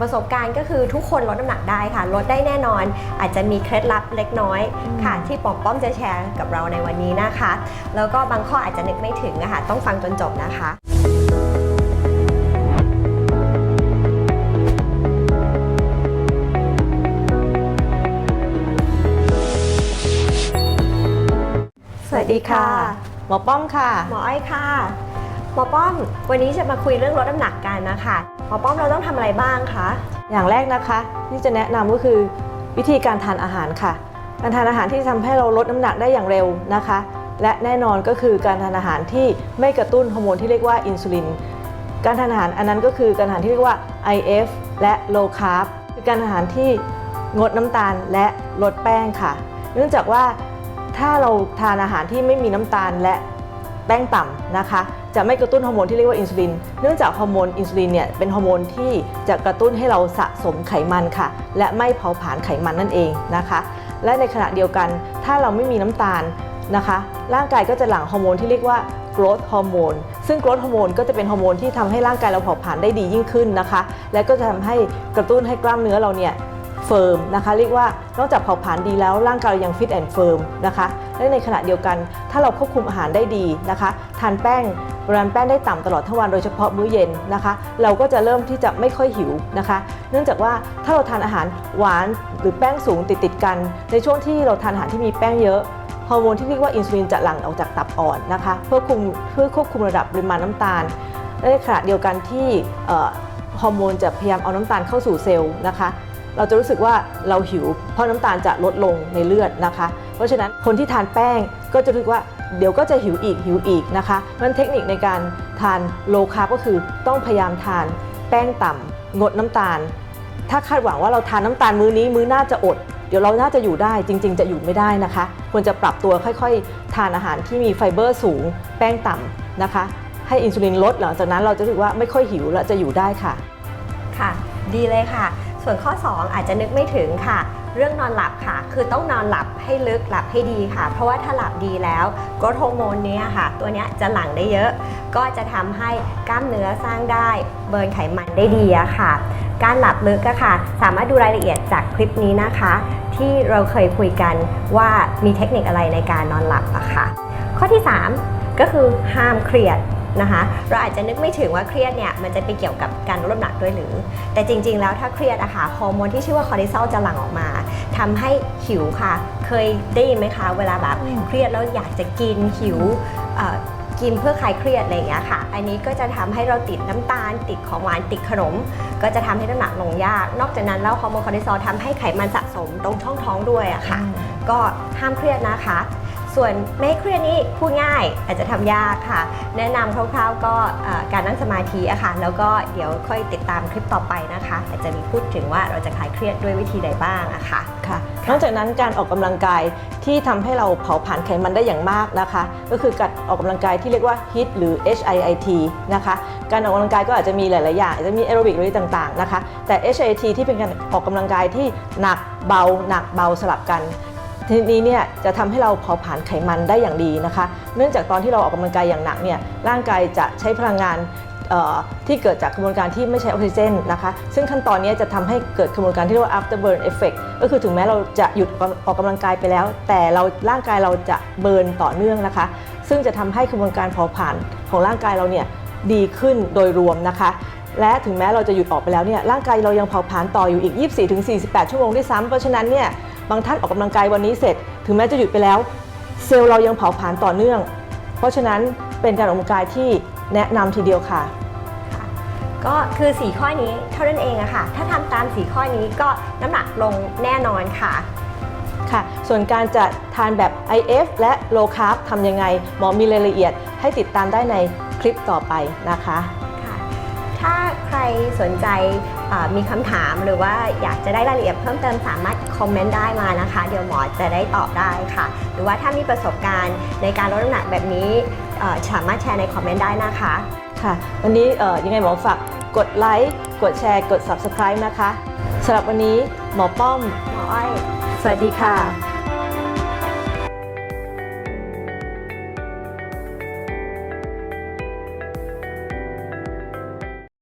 ประสบการณ์ก็คือทุกคนลดน้ำหนักได้ค่ะ ลดได้แน่นอน อาจจะมีเคล็ดลับเล็กน้อยค่ะ ที่ปอมป้อมจะแชร์กับเราในวันนี้นะคะ แล้วก็บางข้ออาจจะนึกไม่ถึงนะคะต้องฟังจนจบนะคะสวัสดีค่ะ หมอป้อมค่ะ หมออ้อยค่ะ หมอป้อม วันนี้จะมาคุยเรื่องลดน้ำหนักกันนะคะ หมอป้อมเราต้องทำอะไรบ้างคะ อย่างแรกนะคะที่จะแนะนำก็คือวิธีการทานอาหารค่ะ การทานอาหารที่ทำให้เราลดน้ำหนักได้อย่างเร็วนะคะ และแน่นอนก็คือการทานอาหารที่ไม่กระตุ้นฮอร์โมนที่เรียกว่าอินซูลิน การทานอาหารอันนั้นก็คือการทานที่เรียกว่า IF และ low carb คือการทานอาหารที่งดน้ำตาลและลดแป้งค่ะ เนื่องจากว่าถ้าเราทานอาหารที่ไม่มีน้ำตาลและแป้งต่ำนะคะ จะไม่กระตุ้นฮอร์โมนที่เรียกว่าอินซูลิน เนื่องจากฮอร์โมนอินซูลินเนี่ยเป็นฮอร์โมนที่จะกระตุ้นให้เราสะสมไขมันค่ะ และไม่เผาผลาญไขมันนั่นเองนะคะ และในขณะเดียวกัน ถ้าเราไม่มีน้ำตาลนะคะ ร่างกายก็จะหลั่งฮอร์โมนที่เรียกว่า growth hormone ซึ่ง growth hormone ก็จะเป็นฮอร์โมนที่ทำให้ร่างกายเราเผาผลาญได้ดียิ่งขึ้นนะคะ และก็จะทำให้กระตุ้นให้กล้ามเนื้อเราเนี่ยเฟิร์มนะคะเรียกว่านอกจากเผาผลาญดีแล้วร่างกายเรายังฟิตแอนด์เฟิร์มนะคะและในขณะเดียวกันถ้าเราควบคุมอาหารได้ดีนะคะ ทานแป้ง ปริมาณแป้งได้ต่ำตลอดทั้งวันโดยเฉพาะมื้อเย็นนะคะ เราก็จะเริ่มที่จะไม่ค่อยหิวนะคะ เนื่องจากว่าถ้าเราทานอาหารหวานหรือแป้งสูงติดติดกัน ในช่วงที่เราทานอาหารที่มีแป้งเยอะฮอร์โมนที่เรียกว่าอินซูลินจะหลั่งออกจากตับอ่อนนะคะเพื่อคุมเพื่อควบคุมระดับปริมาณน้ำตาลในขณะเดียวกันที่ฮอร์โมนจะพยายามเอาน้ำตาลเข้าสู่เซลล์นะคะ เราจะรู้สึกว่าเราหิว เพราะน้ำตาลจะลดลงในเลือดนะคะ เพราะฉะนั้นคนที่ทานแป้งก็จะรู้สึกว่า เดี๋ยวก็จะหิวอีกหิวอีกนะคะมันเทคนิคในการทานโลคาร์บก็คือต้องพยายามทานแป้งต่ำงดน้ำตาล ถ้าคาดหวังว่าเราทานน้ำตาลมื้อนี้มื้อหน้าจะอด เดี๋ยวเราน่าจะอยู่ได้จริง ๆ จะอยู่ไม่ได้นะคะ ควรจะปรับตัวค่อยๆ ทานอาหารที่มีไฟเบอร์สูง แป้งต่ำนะคะ ให้อินซูลินลดหลังจากนั้นเราจะรู้สึกว่าไม่ค่อยหิวและจะอยู่ได้ค่ะ ค่ะ ดีเลยค่ะ ส่วนข้อ 2 อาจจะนึกไม่ถึงค่ะ เรื่องนอนหลับค่ะ คือต้องนอนหลับให้ลึกหลับให้ดีค่ะ เพราะว่าถ้าหลับดีแล้วกรดฮอร์โมนเนี้ยค่ะ ตัวเนี้ยจะหลั่งได้เยอะ ก็จะทำให้กล้ามเนื้อสร้างได้เบิร์นไขมันได้ดีอะค่ะ การหลับลึกอะค่ะ สามารถดูรายละเอียดจากคลิปนี้นะคะ ที่เราเคยคุยกันว่ามีเทคนิคอะไรในการนอนหลับอะค่ะ ข้อที่ 3 ก็คือห้ามเครียดนะคะเราอาจจะนึกไม่ถึงว่าเครียดเนี่ยมันจะไปเกี่ยวกับการลดน้ำหนักด้วยหรือ แต่จริงๆแล้วถ้าเครียดอะค่ะฮอร์โมนที่ชื่อว่าคอร์ติซอลจะหลั่งออกมา ทำให้หิวค่ะ เคยได้ยินไหมคะ เวลาแบบอืมเครียดแล้วอยากจะกินหิวเอ่อกินเพื่อคลายเครียดอะไรอย่างเงี้ยค่ะ อันนี้ก็จะทำให้เราติดน้ำตาล ติดของหวานติดขนม ก็จะทำให้น้ำหนักลงยาก นอกจากนั้นแล้วฮอร์โมนคอร์ติซอลทำให้ไขมันสะสมตรงช่องท้องด้วยอะค่ะ ก็ห้ามเครียดนะคะ ส่วนไม่เครียดนี่พูดง่ายอาจจะทำยากค่ะ แนะนำคร่าวๆก็การนั่งสมาธิอะค่ะแล้วก็เดี๋ยวค่อยติดตามคลิปต่อไปนะคะ อาจจะมีพูดถึงว่าเราจะคลายเครียดด้วยวิธีใดบ้างอะค่ะค่ะ นอกจากนั้นการออกกำลังกายที่ทำให้เราเผาผลาญไขมันได้อย่างมากนะคะ ก็คือการออกกำลังกายที่เรียกว่า HIIT หรือ HIIT นะคะการออกกำลังกายก็อาจจะมีหลาย ๆ อย่างอาจจะมีแอโรบิกหรือต่าง ๆ นะคะ แต่ HIIT ที่เป็นการออกกำลังกายที่หนักเบาหนักเบาสลับกัน ทีนี้เนี่ยจะทำให้เราเผาผลาญไขมันได้อย่างดีนะคะ เนื่องจากตอนที่เราออกกำลังกายอย่างหนักเนี่ยร่างกายจะใช้พลังงานที่เกิดจากกระบวนการที่ไม่ใช้ออกซิเจนนะคะ ซึ่งขั้นตอนนี้จะทำให้เกิดกระบวนการที่เรียกว่า afterburn effect ก็คือถึงแม้เราจะหยุดออกกำลังกายไปแล้ว แต่เราร่างกายเราจะเบิร์นต่อเนื่องนะคะ ซึ่งจะทำให้กระบวนการเผาผลาญของร่างกายเราเนี่ยดีขึ้นโดยรวมนะคะ และถึงแม้เราจะหยุดออกไปแล้วเนี่ยร่างกายเรายังเผาผลาญต่ออยู่อีก 24-48 ชั่วโมงด้วยซ้ำเพราะฉะนั้นเนี่ย บางท่านออกกำลังกายวันนี้เสร็จ ถึงแม้จะหยุดไปแล้ว เซลล์เรายังเผาผลาญต่อเนื่อง เพราะฉะนั้นเป็นการออกกำลังกายที่แนะนำทีเดียวค่ะ ก็คือ 4 ข้อนี้เท่านั้นเองอะค่ะ ถ้าทำตาม 4 ข้อนี้ก็น้ำหนักลงแน่นอนค่ะค่ะ ส่วนการจะทานแบบ IF และ Low Carb ทำยังไง หมอมีรายละเอียดให้ติดตามได้ในคลิปต่อไปนะคะค่ะ ถ้าใครสนใจเอ่อมีคำถามหรือว่าอยากจะได้รายละเอียดเพิ่มเติมสามารถคอมเมนต์ได้มานะคะ เดี๋ยวหมอจะได้ตอบได้ค่ะ หรือว่าถ้ามีประสบการณ์ในการลดน้ำหนักแบบนี้เอ่อสามารถแชร์ในคอมเมนต์ได้นะคะค่ะ วันนี้เอ่อยังไงหมอฝากกดไลค์กดแชร์ กด Subscribe นะคะสำหรับวันนี้หมอป้อม หมออ้อย สวัสดีค่ะ